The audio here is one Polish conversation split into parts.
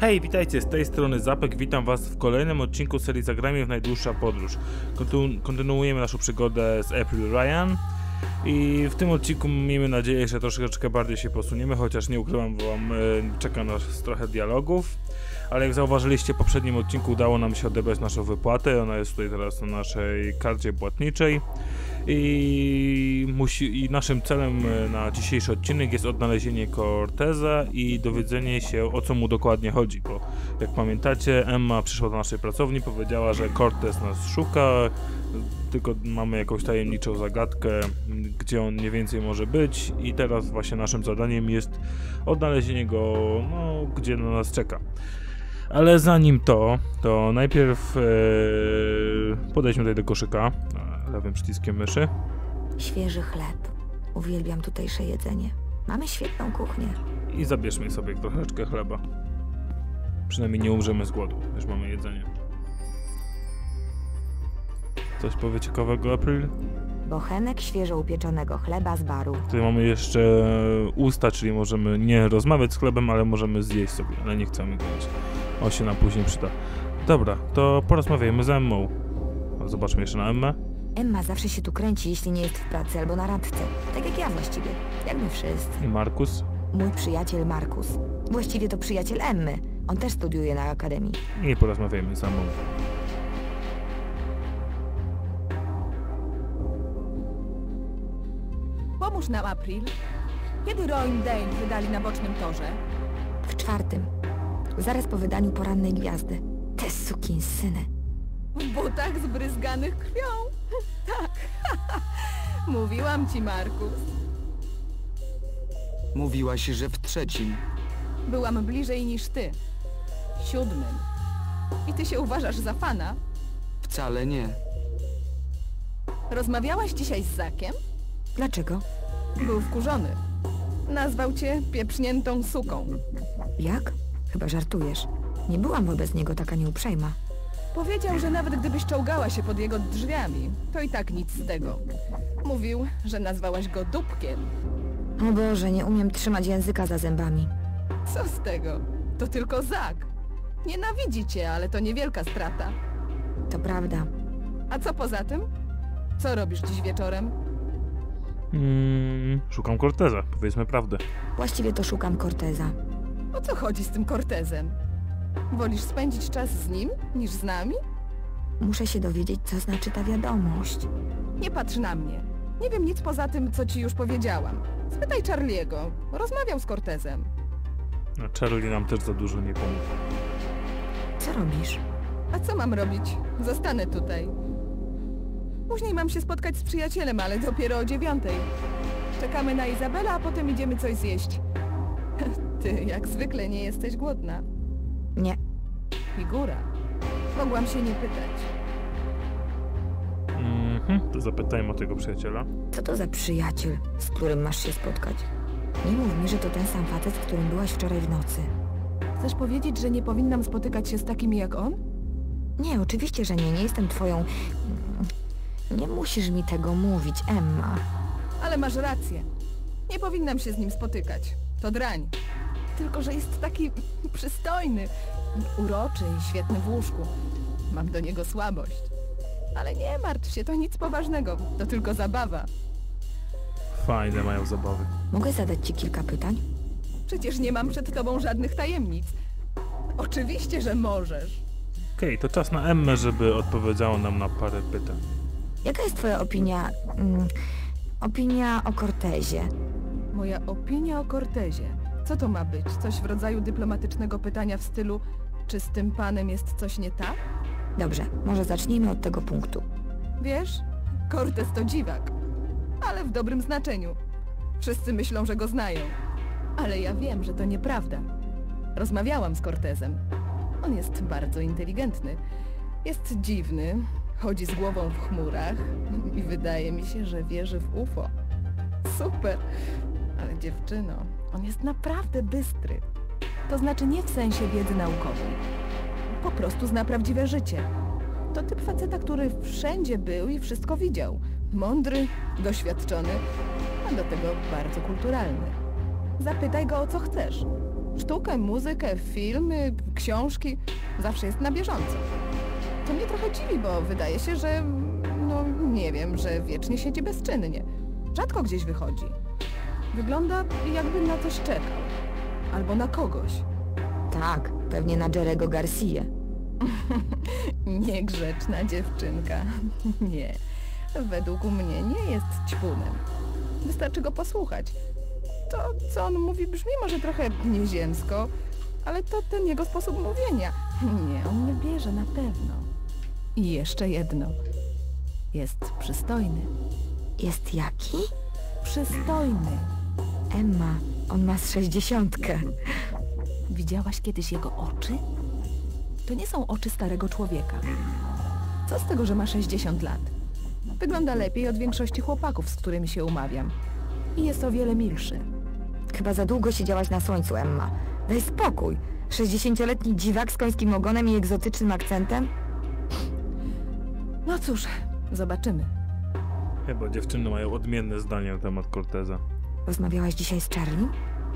Hej, witajcie, z tej strony Zapek, witam was w kolejnym odcinku serii Zagrajmy w najdłuższa podróż. Kontynu- kontynuujemy naszą przygodę z April Ryan i w tym odcinku miejmy nadzieję, że troszeczkę bardziej się posuniemy, chociaż nie ukrywam wam, czeka nas trochę dialogów. Ale jak zauważyliście, w poprzednim odcinku udało nam się odebrać naszą wypłatę, ona jest tutaj teraz na naszej karcie płatniczej. I, musi, I naszym celem e, na dzisiejszy odcinek jest odnalezienie Corteza i dowiedzenie się o co mu dokładnie chodzi, bo jak pamiętacie, Emma przyszła do naszej pracowni, powiedziała, że Cortez nas szuka, tylko mamy jakąś tajemniczą zagadkę, gdzie on mniej więcej może być i teraz właśnie naszym zadaniem jest odnalezienie go, no, gdzie na nas czeka. Ale zanim to, to najpierw e, podejdźmy tutaj do koszyka lewym przyciskiem myszy. Świeży chleb. Uwielbiam tutejsze jedzenie. Mamy świetną kuchnię. I zabierzmy sobie troszeczkę chleba. Przynajmniej nie umrzemy z głodu, już mamy jedzenie. Coś powie ciekawego, April? Bochenek świeżo upieczonego chleba z baru. Tutaj mamy jeszcze usta, czyli możemy nie rozmawiać z chlebem, ale możemy zjeść sobie, ale nie chcemy go jeść. On się nam później przyda. Dobra, to porozmawiajmy z Emmą. Zobaczmy jeszcze na Emmę. Emma zawsze się tu kręci, jeśli nie jest w pracy albo na randce. Tak jak ja właściwie. Jak my wszyscy. I Markus. Mój przyjaciel Markus. Właściwie to przyjaciel Emmy. On też studiuje na akademii. I porozmawiajmy z Emmą. Pomóż nam, April. Kiedy Roindale wydali na bocznym torze? W czwartym. Zaraz po wydaniu porannej gwiazdy. Te sukinsyny. W butach zbryzganych krwią. tak. Mówiłam ci, Markus. Mówiłaś, że w trzecim. Byłam bliżej niż ty. Siódmym. I ty się uważasz za fana? Wcale nie. Rozmawiałaś dzisiaj z Zakiem? Dlaczego? Był wkurzony. Nazwał cię pieprzniętą suką. Jak? Chyba żartujesz. Nie byłam wobec niego taka nieuprzejma. Powiedział, że nawet gdybyś czołgała się pod jego drzwiami, to i tak nic z tego. Mówił, że nazwałaś go dupkiem. O Boże, nie umiem trzymać języka za zębami. Co z tego? To tylko Zak. Nienawidzi cię, ale to niewielka strata. To prawda. A co poza tym? Co robisz dziś wieczorem? Mm, szukam Corteza, powiedzmy prawdę. Właściwie to szukam Corteza. O co chodzi z tym Cortezem? Wolisz spędzić czas z nim niż z nami? Muszę się dowiedzieć, co znaczy ta wiadomość. Nie patrz na mnie. Nie wiem nic poza tym, co ci już powiedziałam. Spytaj Charliego. Rozmawiał z Cortezem. No, Charlie nam też za dużo nie pomógł. Co robisz? A co mam robić? Zostanę tutaj. Później mam się spotkać z przyjacielem, ale dopiero o dziewiątej. Czekamy na Izabela, a potem idziemy coś zjeść. Ty, jak zwykle, nie jesteś głodna. Nie. Figura. Mogłam się nie pytać. Mhm, to zapytajmy o tego przyjaciela. Co to za przyjaciel, z którym masz się spotkać? Nie mów mi, że to ten sam facet, z którym byłaś wczoraj w nocy. Chcesz powiedzieć, że nie powinnam spotykać się z takimi jak on? Nie, oczywiście, że nie. Nie jestem twoją... Mm, Nie musisz mi tego mówić, Emma. Ale masz rację. Nie powinnam się z nim spotykać. To drań. Tylko, że jest taki przystojny, uroczy i świetny w łóżku. Mam do niego słabość. Ale nie martw się, to nic poważnego. To tylko zabawa. Fajne mają zabawy. Mogę zadać ci kilka pytań? Przecież nie mam przed tobą żadnych tajemnic. Oczywiście, że możesz. Okej, to czas na Emmę, żeby odpowiedziała nam na parę pytań. Jaka jest twoja opinia... Mm, opinia o Cortezie? Moja opinia o Cortezie. Co to ma być? Coś w rodzaju dyplomatycznego pytania w stylu czy z tym panem jest coś nie tak? Dobrze, może zacznijmy od tego punktu. Wiesz, Cortez to dziwak. Ale w dobrym znaczeniu. Wszyscy myślą, że go znają. Ale ja wiem, że to nieprawda. Rozmawiałam z Cortezem. On jest bardzo inteligentny. Jest dziwny, chodzi z głową w chmurach i wydaje mi się, że wierzy w UFO. Super! Ale dziewczyno, on jest naprawdę bystry. To znaczy nie w sensie wiedzy naukowej. Po prostu zna prawdziwe życie. To typ faceta, który wszędzie był i wszystko widział. Mądry, doświadczony, a do tego bardzo kulturalny. Zapytaj go o co chcesz. Sztukę, muzykę, filmy, książki. Zawsze jest na bieżąco. To mnie trochę dziwi, bo wydaje się, że... No, nie wiem, że wiecznie siedzi bezczynnie. Rzadko gdzieś wychodzi. Wygląda jakby na coś czekał. Albo na kogoś. Tak, pewnie na Jerego Garcia. Niegrzeczna dziewczynka. Nie. Według mnie nie jest ćpunem. Wystarczy go posłuchać. To, co on mówi, brzmi może trochę nieziemsko, ale to ten jego sposób mówienia. Nie, on nie bierze na pewno. I jeszcze jedno. Jest przystojny. Jest jaki? Przystojny. Emma, on ma z sześćdziesiątkę. Widziałaś kiedyś jego oczy? To nie są oczy starego człowieka. Co z tego, że ma 60 lat? Wygląda lepiej od większości chłopaków, z którymi się umawiam. I jest o wiele milszy. Chyba za długo siedziałaś na słońcu, Emma. Daj spokój. 60-letni dziwak z końskim ogonem i egzotycznym akcentem? No cóż, zobaczymy. Chyba dziewczyny mają odmienne zdanie na temat Corteza. Rozmawiałaś dzisiaj z Charlie?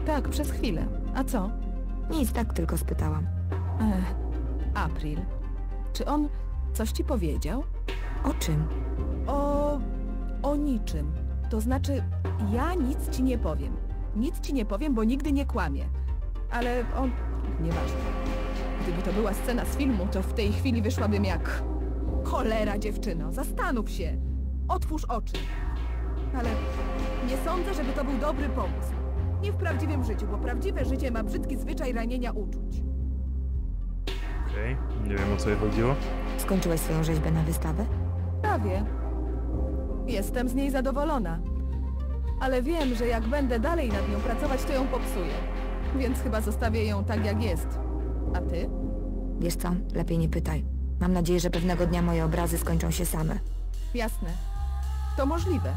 Tak, przez chwilę. A co? Nic, tak tylko spytałam. Ech, April. Czy on coś ci powiedział? O czym? O... o niczym. To znaczy, ja nic ci nie powiem. Nic ci nie powiem, bo nigdy nie kłamię. Ale on... nieważne. Gdyby to była scena z filmu, to w tej chwili wyszłabym jak... Cholera, dziewczyno, zastanów się. Otwórz oczy. Ale nie sądzę, żeby to był dobry pomysł. Nie w prawdziwym życiu, bo prawdziwe życie ma brzydki zwyczaj ranienia uczuć. Okej, nie wiem o co jej chodziło. Skończyłaś swoją rzeźbę na wystawę? Prawie. Jestem z niej zadowolona. Ale wiem, że jak będę dalej nad nią pracować, to ją popsuję. Więc chyba zostawię ją tak, jak jest. A ty? Wiesz co, lepiej nie pytaj. Mam nadzieję, że pewnego dnia moje obrazy skończą się same. Jasne. To możliwe.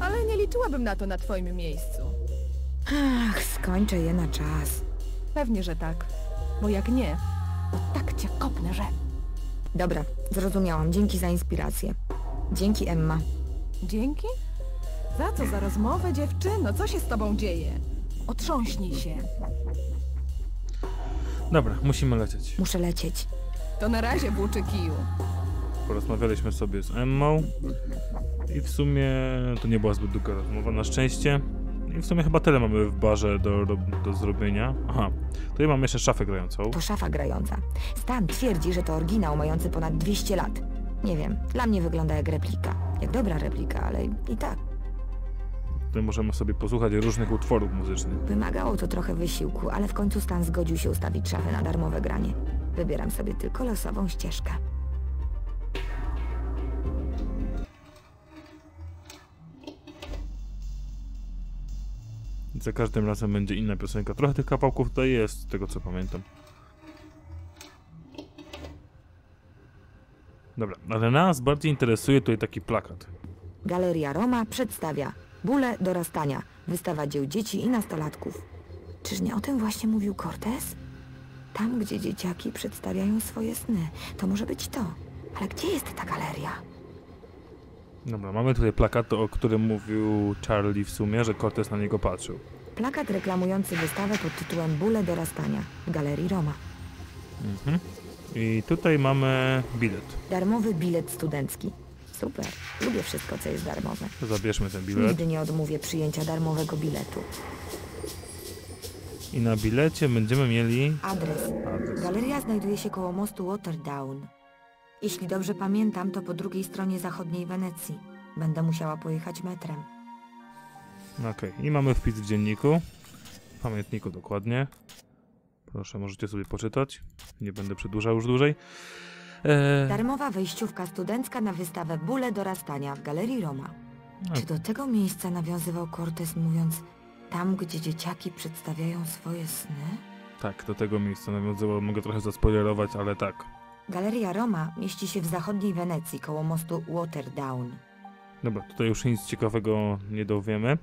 Ale nie liczyłabym na to na twoim miejscu. Ach, skończę je na czas. Pewnie, że tak. Bo jak nie, to tak cię kopnę, że... Dobra, zrozumiałam. Dzięki za inspirację. Dzięki, Emma. Dzięki? Za co? Za rozmowę, dziewczyno? Co się z tobą dzieje? Otrząśnij się. Dobra, musimy lecieć. Muszę lecieć. To na razie, włóczy kiju. Porozmawialiśmy sobie z Emmą i w sumie to nie była zbyt długa rozmowa, na szczęście. I w sumie chyba tyle mamy w barze do, do, do zrobienia. Aha, tutaj mamy jeszcze szafę grającą. To szafa grająca. Stan twierdzi, że to oryginał mający ponad 200 lat. Nie wiem, dla mnie wygląda jak replika. Jak dobra replika, ale i tak. Tutaj możemy sobie posłuchać różnych utworów muzycznych. Wymagało to trochę wysiłku, ale w końcu Stan zgodził się ustawić szafę na darmowe granie. Wybieram sobie tylko losową ścieżkę. Za każdym razem będzie inna piosenka. Trochę tych kawałków tutaj jest, z tego co pamiętam. Dobra, ale nas bardziej interesuje tutaj taki plakat. Galeria Roma przedstawia Bóle dorastania, wystawa dzieł dzieci i nastolatków. Czyż nie o tym właśnie mówił Cortez? Tam, gdzie dzieciaki przedstawiają swoje sny. To może być to. Ale gdzie jest ta galeria? Dobra, mamy tutaj plakat, o którym mówił Charlie w sumie, że Cortez na niego patrzył. Plakat reklamujący wystawę pod tytułem Bóle dorastania w Galerii Roma. Mhm. I tutaj mamy bilet. Darmowy bilet studencki. Super. Lubię wszystko, co jest darmowe. To Zabierzmy ten bilet. Nigdy nie odmówię przyjęcia darmowego biletu. I na bilecie będziemy mieli... Adres. Adres. Galeria znajduje się koło mostu Waterdown. Jeśli dobrze pamiętam, to po drugiej stronie zachodniej Wenecji. Będę musiała pojechać metrem. Okej, i mamy wpis w dzienniku. W pamiętniku dokładnie. Proszę, możecie sobie poczytać. Nie będę przedłużał już dłużej. Eee, Darmowa wejściówka studencka na wystawę Bóle dorastania w Galerii Roma. no, Czy do tego miejsca nawiązywał Cortez mówiąc tam, gdzie dzieciaki przedstawiają swoje sny? tak, do tego miejsca nawiązywał. Mogę trochę zaspoilerować, ale tak. Galeria Roma mieści się w zachodniej Wenecji koło mostu Waterdown. Dobra, tutaj już nic ciekawego nie dowiemy.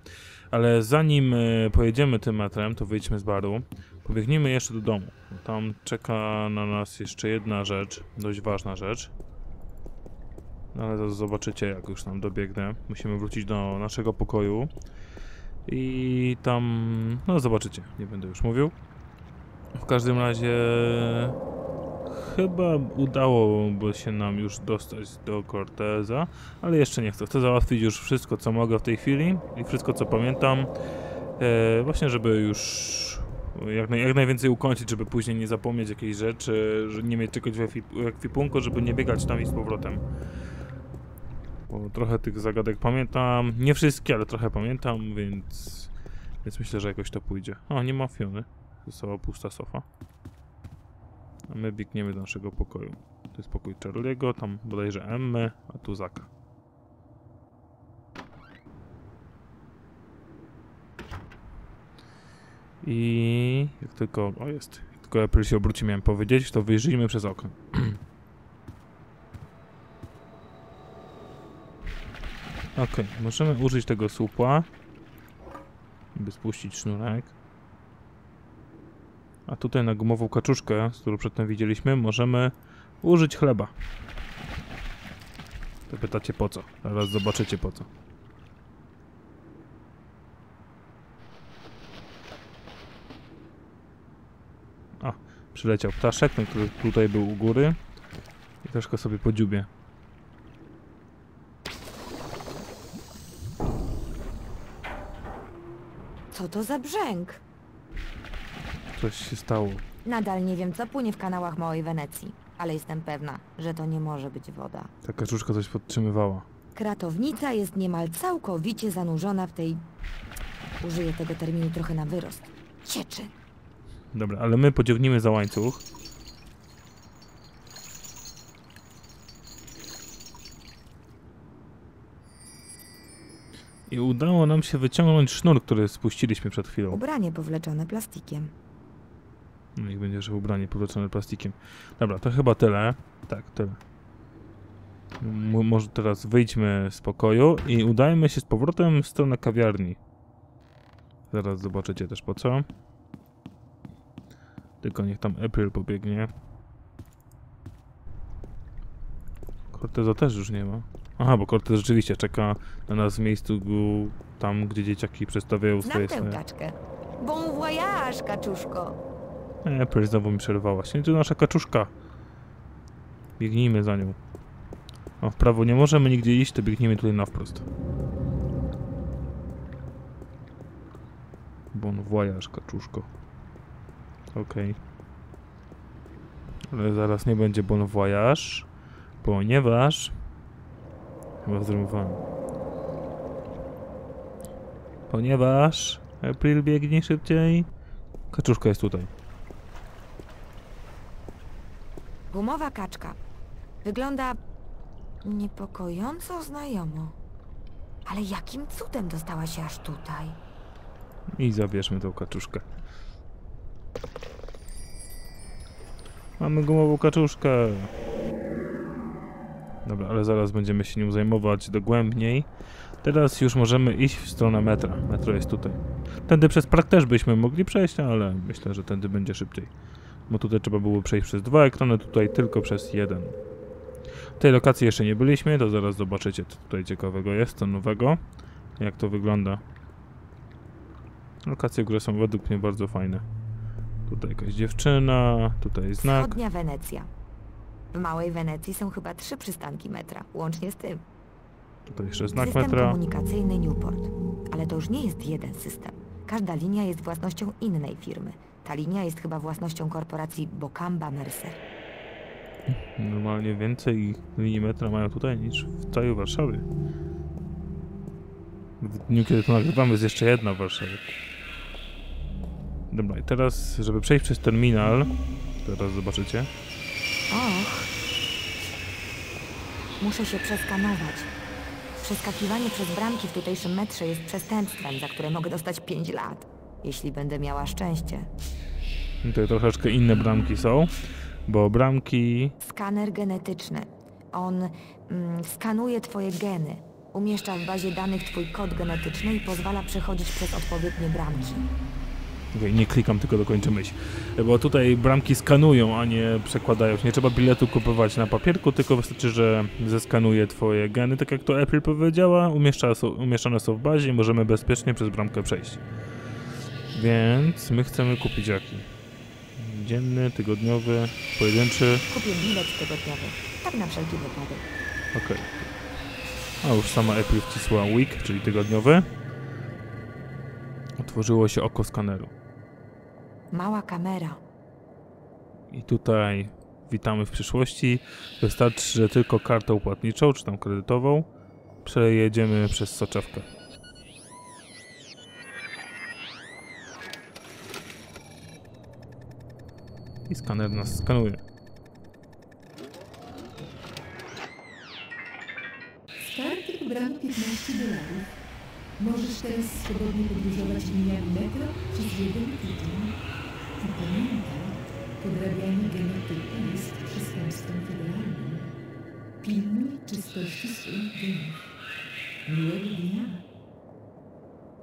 Ale zanim e, pojedziemy tym metrem, to wyjdźmy z baru. Pobiegnijmy jeszcze do domu. Tam czeka na nas jeszcze jedna rzecz, dość ważna rzecz. No ale to zobaczycie, jak już tam dobiegnę. Musimy wrócić do naszego pokoju. I tam, no zobaczycie, nie będę już mówił. W każdym razie chyba udałoby się nam już dostać do Corteza, ale jeszcze nie chcę. Chcę załatwić już wszystko, co mogę w tej chwili i wszystko, co pamiętam. E, właśnie, żeby już jak, naj, jak najwięcej ukończyć, żeby później nie zapomnieć jakiejś rzeczy, że nie mieć czegoś w ekwi- ekwipunku, żeby nie biegać tam i z powrotem. Bo trochę tych zagadek pamiętam. Nie wszystkie, ale trochę pamiętam, więc, więc myślę, że jakoś to pójdzie. O, nie ma Fiony. Została pusta sofa. A my biegniemy do naszego pokoju. To jest pokój Charlie'ego, tam bodajże Emmy, a tu Zaka. I jak tylko. O jest. Jak tylko April się obróci, miałem powiedzieć, to wyjrzyjmy przez okno. Okej, możemy użyć tego słupła, by spuścić sznurek. A tutaj na gumową kaczuszkę, z którą przedtem widzieliśmy, możemy użyć chleba. To pytacie po co? Zaraz zobaczycie po co. A, przyleciał ptaszek, ten, który tutaj był u góry. I troszkę sobie podziubie. Co to za brzęk? Coś się stało. Nadal nie wiem, co płynie w kanałach Małej Wenecji, ale jestem pewna, że to nie może być woda. Ta kaczuszka coś podtrzymywała. Kratownica jest niemal całkowicie zanurzona w tej... Użyję tego terminu trochę na wyrost. Cieczy. Dobra, ale my pociągnijmy za łańcuch. I udało nam się wyciągnąć sznur, który spuściliśmy przed chwilą. Ubranie powleczone plastikiem. I będzie, że ubranie powleczone plastikiem. Dobra, to chyba tyle. Tak, tyle. M może teraz wyjdźmy z pokoju i udajmy się z powrotem w stronę kawiarni. Zaraz zobaczycie też po co. Tylko niech tam April pobiegnie. Corteza też już nie ma. Aha, bo Cortez rzeczywiście czeka na nas w miejscu tam, gdzie dzieciaki przedstawiają swoje tę sny. kaczkę. Bon voyage, kaczuszko. April znowu mi przerwała się. To nasza kaczuszka. Biegnijmy za nią. O, w prawo nie możemy nigdzie iść, to biegnijmy tutaj na wprost. Bon voyage, kaczuszko. Okej. Ale zaraz nie będzie bon voyage, ponieważ... Chyba zrymowałem. Ponieważ... April biegnie szybciej. Kaczuszka jest tutaj. Gumowa kaczka. Wygląda niepokojąco znajomo. Ale jakim cudem dostała się aż tutaj? I zabierzmy tą kaczuszkę. Mamy gumową kaczuszkę. Dobra, ale zaraz będziemy się nią zajmować dogłębniej. Teraz już możemy iść w stronę metra. Metro jest tutaj. Tędy przez park też byśmy mogli przejść, ale myślę, że tędy będzie szybciej. Bo tutaj trzeba było przejść przez dwa ekrany, tutaj tylko przez jeden. W tej lokacji jeszcze nie byliśmy, to zaraz zobaczycie, co tutaj ciekawego jest, co nowego. Jak to wygląda. Lokacje grze są według mnie bardzo fajne. Tutaj jakaś dziewczyna, tutaj znak. Wschodnia Wenecja. W Małej Wenecji są chyba trzy przystanki metra, łącznie z tym. Tutaj jeszcze znak system metra. komunikacyjny Newport. Ale to już nie jest jeden system. Każda linia jest własnością innej firmy. Ta linia jest chyba własnością korporacji Bocamba Mercer. Normalnie więcej linii metra mają tutaj niż w całej Warszawie. W dniu, kiedy to nagrywamy, jest jeszcze jedna w Warszawie. Dobra, i teraz, żeby przejść przez terminal, teraz zobaczycie. Och. Muszę się przeskanować. Przeskakiwanie przez bramki w tutejszym metrze jest przestępstwem, za które mogę dostać 5 lat. Jeśli będę miała szczęście. Tutaj troszeczkę inne bramki są, bo bramki... Skaner genetyczny. On mm, skanuje twoje geny. Umieszcza w bazie danych twój kod genetyczny i pozwala przechodzić przez odpowiednie bramki. Okej, nie klikam, tylko dokończę myśl. Bo tutaj bramki skanują, a nie przekładają. Nie trzeba biletu kupować na papierku, tylko wystarczy, że zeskanuje twoje geny. Tak jak to April powiedziała, umieszcza, są, umieszczone są w bazie i możemy bezpiecznie przez bramkę przejść. Więc my chcemy kupić jaki? Dzienny, tygodniowy, pojedynczy. Kupię bilet tygodniowy. Tak na wszelki wypadek. Okej. A już sama April wcisła week, czyli tygodniowy. Otworzyło się oko skaneru. Mała kamera. I tutaj witamy w przyszłości. Wystarczy, że tylko kartą płatniczą, czy tam kredytową, przejedziemy przez soczewkę. I skaner nas skanuje. Z karty ubrano 15 dolarów. Możesz teraz swobodnie podróżować liniami metro przez jeden tydzień. I pamiętaj, podrabianie genetyki jest przestępstwem federalnym. Pilnuj czystości swoich genów. Miłego dnia.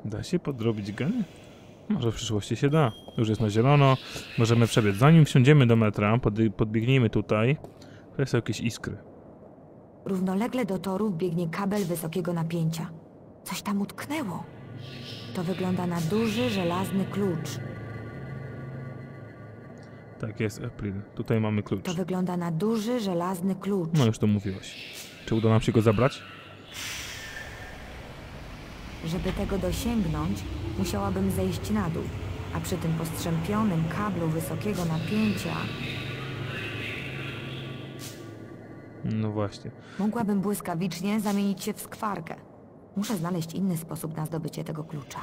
Da się podrobić geny? Może w przyszłości się da. Już jest na zielono. Możemy przebiec. Zanim wsiądziemy do metra, podbie- podbiegnijmy tutaj. To są jakieś iskry. Równolegle do torów biegnie kabel wysokiego napięcia. Coś tam utknęło. To wygląda na duży, żelazny klucz. Tak jest, April. Tutaj mamy klucz. To wygląda na duży, żelazny klucz. No już to mówiłeś. Czy uda nam się go zabrać? Żeby tego dosięgnąć, musiałabym zejść na dół. A przy tym postrzępionym kablu wysokiego napięcia No właśnie. mogłabym błyskawicznie zamienić się w skwarkę. Muszę znaleźć inny sposób na zdobycie tego klucza.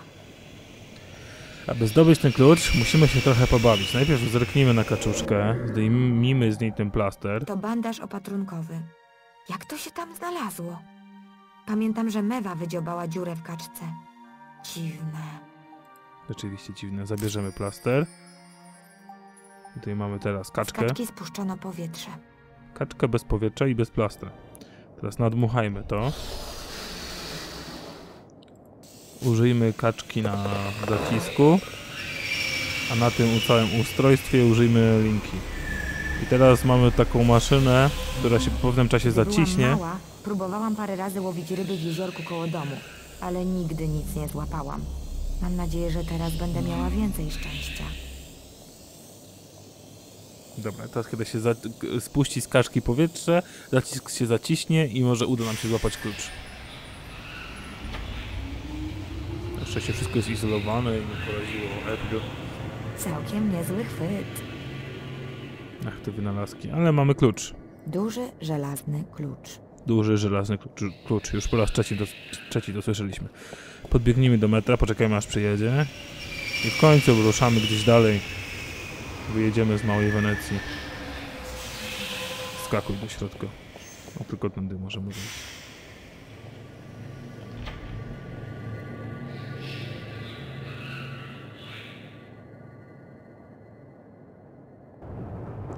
Aby zdobyć ten klucz, musimy się trochę pobawić. Najpierw zerknijmy na kaczuszkę, zdejmijmy z niej ten plaster. To bandaż opatrunkowy. Jak to się tam znalazło? Pamiętam, że mewa wydziobała dziurę w kaczce. Dziwne. Rzeczywiście dziwne. Zabierzemy plaster. Tutaj mamy teraz Z kaczkę. kaczki spuszczono powietrze. Kaczkę bez powietrza i bez plastra. Teraz nadmuchajmy to. Użyjmy kaczki na zacisku. A na tym całym ustrojstwie użyjmy linki. I teraz mamy taką maszynę, która się po pewnym czasie Gdy zaciśnie. Byłam mała, próbowałam parę razy łowić ryby w jeziorku koło domu, ale nigdy nic nie złapałam. Mam nadzieję, że teraz będę miała więcej szczęścia. Dobra, teraz kiedy się za, spuści z kaszki powietrze, zacisk się zaciśnie i może uda nam się złapać klucz. Na szczęście wszystko jest izolowane i nie poraziło April. Całkiem niezły chwyt. Ach, te wynalazki. Ale mamy klucz. Duży, żelazny klucz. Duży, żelazny klucz. Już po raz trzeci to, trzeci to słyszeliśmy. Podbiegnijmy do metra, poczekajmy aż przyjedzie. I w końcu ruszamy gdzieś dalej. Wyjedziemy z Małej Wenecji. Skakuj do środka. O, tylko tędy możemy wejść.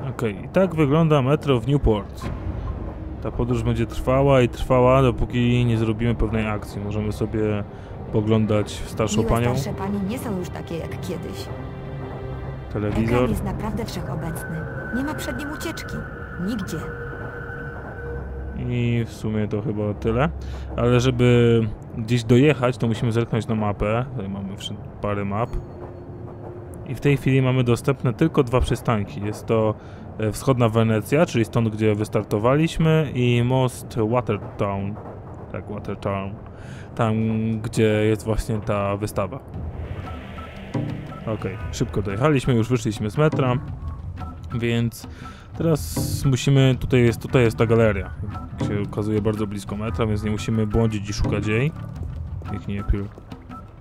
Okej, i tak wygląda metro w Newport. Ta podróż będzie trwała i trwała, dopóki nie zrobimy pewnej akcji. Możemy sobie poglądać starszą Miłe panią, starsze pani nie są już takie jak kiedyś. Ekran telewizor. jest naprawdę wszechobecny. Nie ma przed nim ucieczki. Nigdzie. I w sumie to chyba tyle. Ale żeby gdzieś dojechać, to musimy zerknąć na mapę. Tutaj mamy parę map. I w tej chwili mamy dostępne tylko dwa przystanki. Jest to wschodnia Wenecja, czyli stąd, gdzie wystartowaliśmy, i most Watertown. Tak, Watertown. Tam, gdzie jest właśnie ta wystawa. Okej, szybko dojechaliśmy, już wyszliśmy z metra, więc teraz musimy, tutaj jest, tutaj jest ta galeria, się okazuje bardzo blisko metra, więc nie musimy błądzić i szukać jej. Jak nie pil.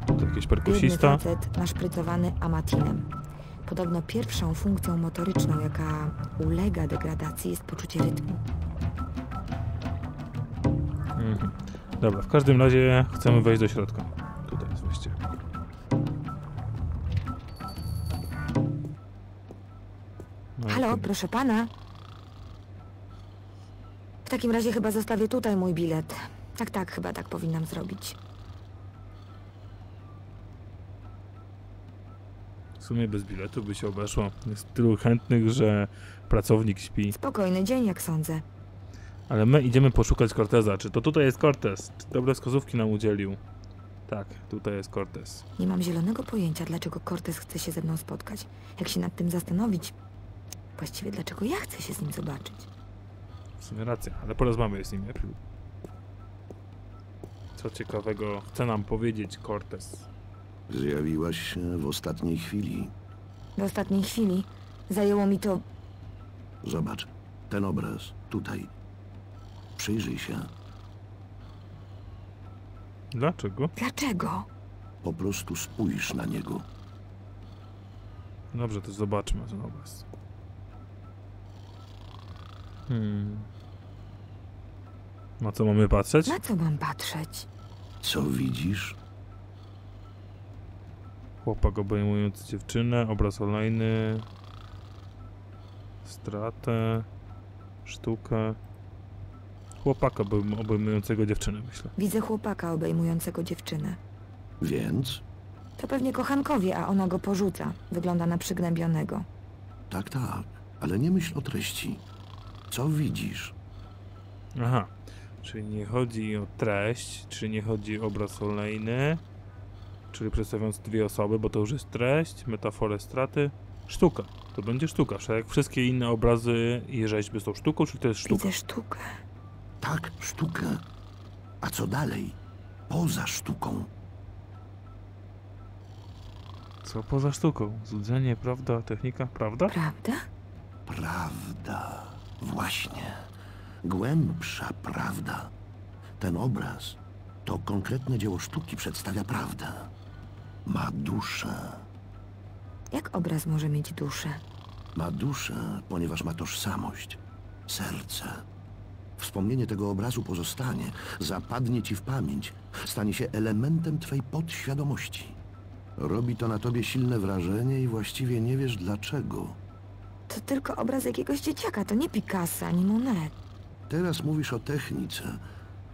To jakiś Biedny perkusista. facet naszprycowany amatinem. Podobno pierwszą funkcją motoryczną, jaka ulega degradacji, jest poczucie rytmu. Mhm. Dobra, w każdym razie chcemy wejść do środka. Tutaj jest wejście. No, Halo, proszę pana. W takim razie chyba zostawię tutaj mój bilet. Tak, tak, chyba tak powinnam zrobić. Sumie bez biletu by się obeszło. Jest tylu chętnych, że pracownik śpi. Spokojny dzień, jak sądzę. Ale my idziemy poszukać Corteza. Czy to tutaj jest Cortez? Czy dobre wskazówki nam udzielił? Tak, tutaj jest Cortez. Nie mam zielonego pojęcia, dlaczego Cortez chce się ze mną spotkać. Jak się nad tym zastanowić, właściwie dlaczego ja chcę się z nim zobaczyć. W sumie racja, ale porozmawiamy z nim. Co ciekawego chce nam powiedzieć Cortez? Zjawiłaś się w ostatniej chwili. W ostatniej chwili zajęło mi to Zobacz, ten obraz, tutaj. Przyjrzyj się. Dlaczego? Dlaczego? Po prostu spójrz na niego. Dobrze, to zobaczmy ten obraz. Hmm. Na co mamy patrzeć? Na co mam patrzeć? Co widzisz? Chłopak obejmujący dziewczynę, obraz olejny, stratę, sztukę. Chłopaka obejm- obejmującego dziewczynę, myślę. Widzę chłopaka obejmującego dziewczynę. Więc? To pewnie kochankowie, a ona go porzuca. Wygląda na przygnębionego. Tak, tak, ale nie myśl o treści. Co widzisz? Aha, czyli nie chodzi o treść, czyli nie chodzi o obraz olejny, czyli przedstawiając dwie osoby, bo to już jest treść, metaforę straty, sztuka. To będzie sztuka, wszak jak wszystkie inne obrazy i rzeźby są sztuką, czyli to jest sztuka. Widzę sztukę. Tak, sztukę. A co dalej? Poza sztuką. Co poza sztuką? Złudzenie, prawda, technika, prawda? Prawda? Prawda. Właśnie. Głębsza prawda. Ten obraz to konkretne dzieło sztuki przedstawia prawdę. Ma duszę. Jak obraz może mieć duszę? Ma duszę, ponieważ ma tożsamość, serce. Wspomnienie tego obrazu pozostanie, zapadnie ci w pamięć, stanie się elementem twej podświadomości. Robi to na tobie silne wrażenie i właściwie nie wiesz dlaczego. To tylko obraz jakiegoś dzieciaka, to nie Picasso ani Monet. Teraz mówisz o technice.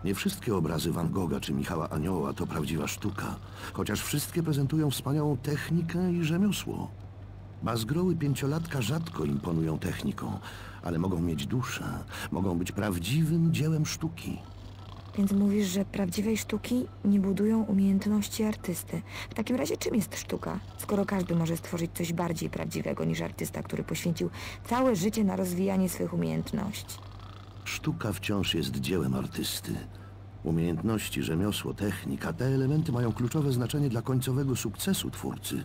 Nie wszystkie obrazy Van Gogha czy Michała Anioła to prawdziwa sztuka, chociaż wszystkie prezentują wspaniałą technikę i rzemiosło. Bazgroły pięciolatka rzadko imponują techniką, ale mogą mieć duszę, mogą być prawdziwym dziełem sztuki. Więc mówisz, że prawdziwej sztuki nie budują umiejętności artysty. W takim razie czym jest sztuka? Skoro każdy może stworzyć coś bardziej prawdziwego niż artysta, który poświęcił całe życie na rozwijanie swych umiejętności. Sztuka wciąż jest dziełem artysty. Umiejętności, rzemiosło, technika, te elementy mają kluczowe znaczenie dla końcowego sukcesu twórcy,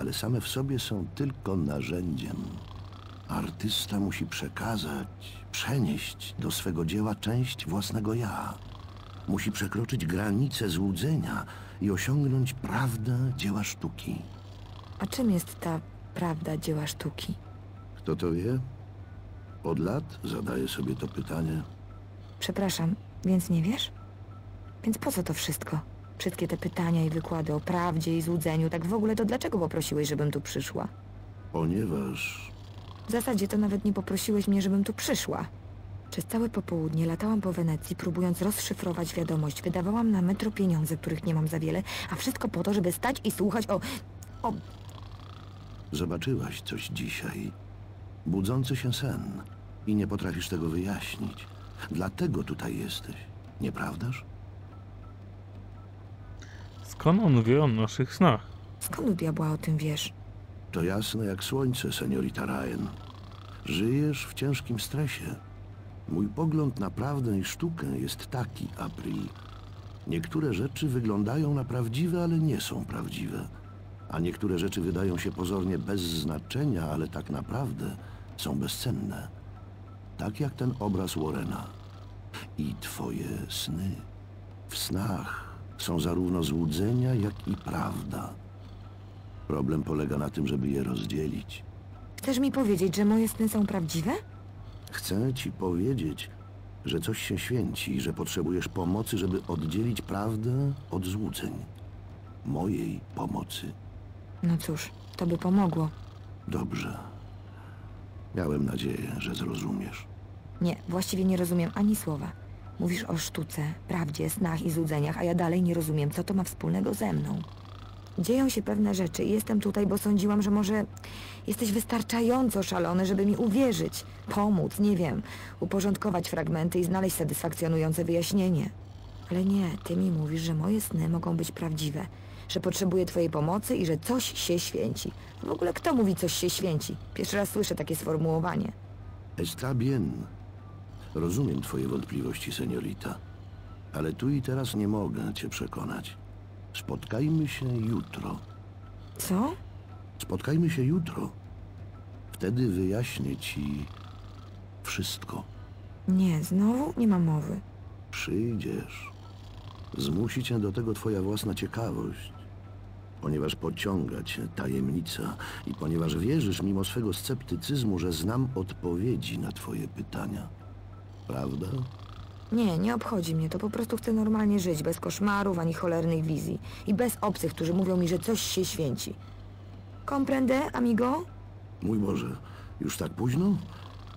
ale same w sobie są tylko narzędziem. Artysta musi przekazać, przenieść do swego dzieła część własnego ja. Musi przekroczyć granice złudzenia i osiągnąć prawdę dzieła sztuki. A czym jest ta prawda dzieła sztuki? Kto to wie? Od lat zadaję sobie to pytanie. Przepraszam, więc nie wiesz? Więc po co to wszystko? Wszystkie te pytania i wykłady o prawdzie i złudzeniu, tak w ogóle to dlaczego poprosiłeś, żebym tu przyszła? Ponieważ W zasadzie to nawet nie poprosiłeś mnie, żebym tu przyszła. Przez całe popołudnie latałam po Wenecji, próbując rozszyfrować wiadomość. Wydawałam na metro pieniądze, których nie mam za wiele, a wszystko po to, żeby stać i słuchać o... o... Zobaczyłaś coś dzisiaj. Budzący się sen. I nie potrafisz tego wyjaśnić. Dlatego tutaj jesteś. Nieprawdaż? Skąd on wie o naszych snach? Skąd u diabła o tym wiesz? To jasne jak słońce, seniorita Ryan. Żyjesz w ciężkim stresie. Mój pogląd na prawdę i sztukę jest taki, April. Niektóre rzeczy wyglądają na prawdziwe, ale nie są prawdziwe. A niektóre rzeczy wydają się pozornie bez znaczenia, ale tak naprawdę są bezcenne. Tak jak ten obraz Warrena. I twoje sny. W snach są zarówno złudzenia, jak i prawda. Problem polega na tym, żeby je rozdzielić. Chcesz mi powiedzieć, że moje sny są prawdziwe? Chcę ci powiedzieć, że coś się święci i że potrzebujesz pomocy, żeby oddzielić prawdę od złudzeń. Mojej pomocy. No cóż, to by pomogło. Dobrze. Miałem nadzieję, że zrozumiesz. Nie, właściwie nie rozumiem ani słowa. Mówisz o sztuce, prawdzie, snach i złudzeniach, a ja dalej nie rozumiem, co to ma wspólnego ze mną. Dzieją się pewne rzeczy i jestem tutaj, bo sądziłam, że może jesteś wystarczająco szalony, żeby mi uwierzyć, pomóc, nie wiem, uporządkować fragmenty i znaleźć satysfakcjonujące wyjaśnienie. Ale nie, ty mi mówisz, że moje sny mogą być prawdziwe, że potrzebuję twojej pomocy i że coś się święci. W ogóle kto mówi coś się święci? Pierwszy raz słyszę takie sformułowanie. Está bien. Rozumiem twoje wątpliwości, seniorita. Ale tu i teraz nie mogę cię przekonać. Spotkajmy się jutro. Co? Spotkajmy się jutro. Wtedy wyjaśnię ci wszystko. Nie, znowu nie ma mowy. Przyjdziesz. Zmusi cię do tego twoja własna ciekawość. Ponieważ pociąga cię tajemnica i ponieważ wierzysz mimo swego sceptycyzmu, że znam odpowiedzi na twoje pytania. Prawda? Nie, nie obchodzi mnie. To po prostu chcę normalnie żyć, bez koszmarów ani cholernych wizji. I bez obcych, którzy mówią mi, że coś się święci. Comprende, amigo? Mój Boże, już tak późno?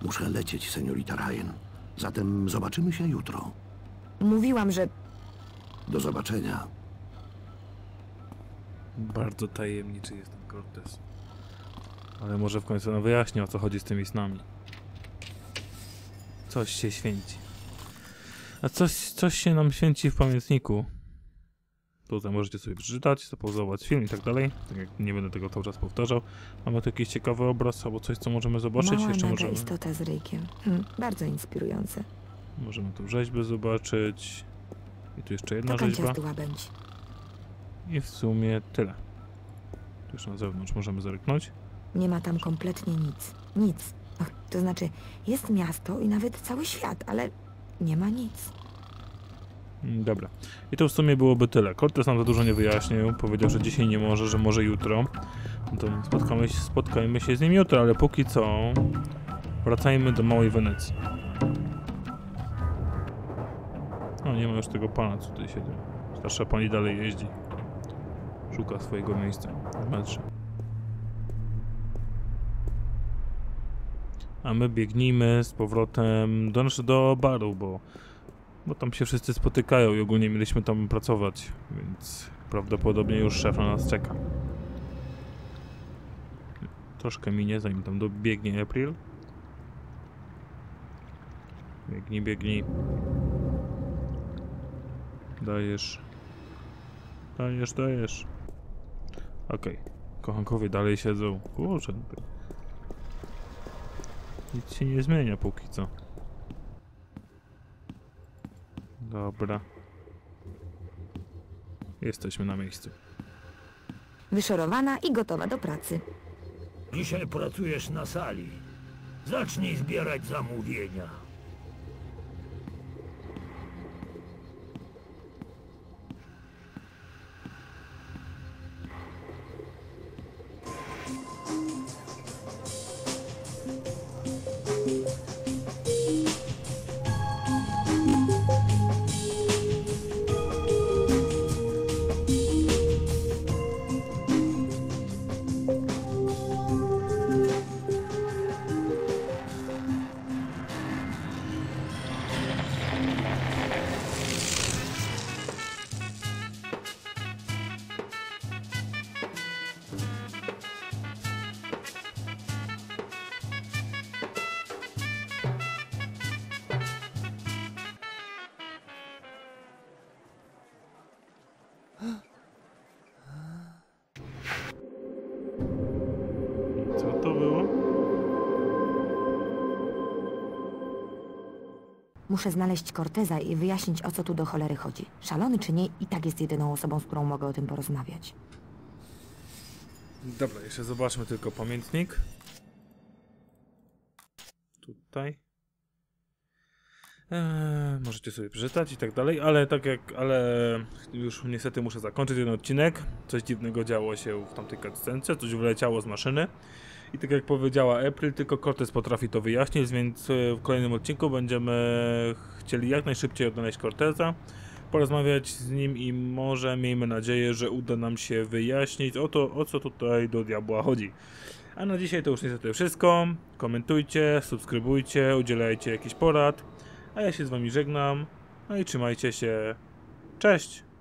Muszę lecieć, seniorita Ryan. Zatem zobaczymy się jutro. Mówiłam, że Do zobaczenia. Bardzo tajemniczy jest ten Cortez. Ale może w końcu nam wyjaśni o co chodzi z tymi snami. Coś się święci. A coś, coś się nam święci w pamiętniku. Tutaj możecie sobie przeczytać, zapauzować film i tak dalej. Tak jak nie będę tego cały czas powtarzał. Mamy tu jakiś ciekawy obraz albo coś, co możemy zobaczyć. mała Jeszcze możemy, istota z ryjkiem. Hm, bardzo inspirujące. możemy tu rzeźbę zobaczyć. I tu jeszcze jedna To rzeźba. I w sumie tyle. Tu jeszcze na zewnątrz możemy zerknąć. Nie ma tam kompletnie nic. Nic. Ach, to znaczy, jest miasto i nawet cały świat, ale nie ma nic. Dobra. I to w sumie byłoby tyle. Cortez nam za dużo nie wyjaśnił. Powiedział, że dzisiaj nie może, że może jutro. No to spotkamy się, spotkajmy się z nim jutro, ale póki co wracajmy do Małej Wenecji. No nie ma już tego pana, co tutaj siedzi. Starsza pani dalej jeździ. Szuka swojego miejsca w metrze. A my biegnijmy z powrotem do, do baru, bo bo tam się wszyscy spotykają i ogólnie mieliśmy tam pracować, więc prawdopodobnie już szef na nas czeka. Troszkę minie, zanim tam dobiegnie April. Biegnij, biegnij. Dajesz. Dajesz, dajesz. Okej. Kochankowie dalej siedzą. Kurczę. Nic się nie zmienia póki co. Dobra. Jesteśmy na miejscu. Wyszorowana i gotowa do pracy. Dzisiaj pracujesz na sali. Zacznij zbierać zamówienia. Muszę znaleźć Corteza i wyjaśnić, o co tu do cholery chodzi. Szalony czy nie, i tak jest jedyną osobą, z którą mogę o tym porozmawiać. Dobra, jeszcze zobaczmy tylko pamiętnik. Tutaj. Eee, możecie sobie przeczytać i tak dalej, ale tak jak, ale już niestety muszę zakończyć ten odcinek. Coś dziwnego działo się w tamtej cutscence, coś wyleciało z maszyny. I tak jak powiedziała April, tylko Cortez potrafi to wyjaśnić, więc e, w kolejnym odcinku będziemy chcieli jak najszybciej odnaleźć Corteza, porozmawiać z nim i może miejmy nadzieję, że uda nam się wyjaśnić o to, o co tutaj do diabła chodzi. A na dzisiaj to już niestety wszystko. Komentujcie, subskrybujcie, udzielajcie jakichś porad. A ja się z wami żegnam. No i trzymajcie się. Cześć!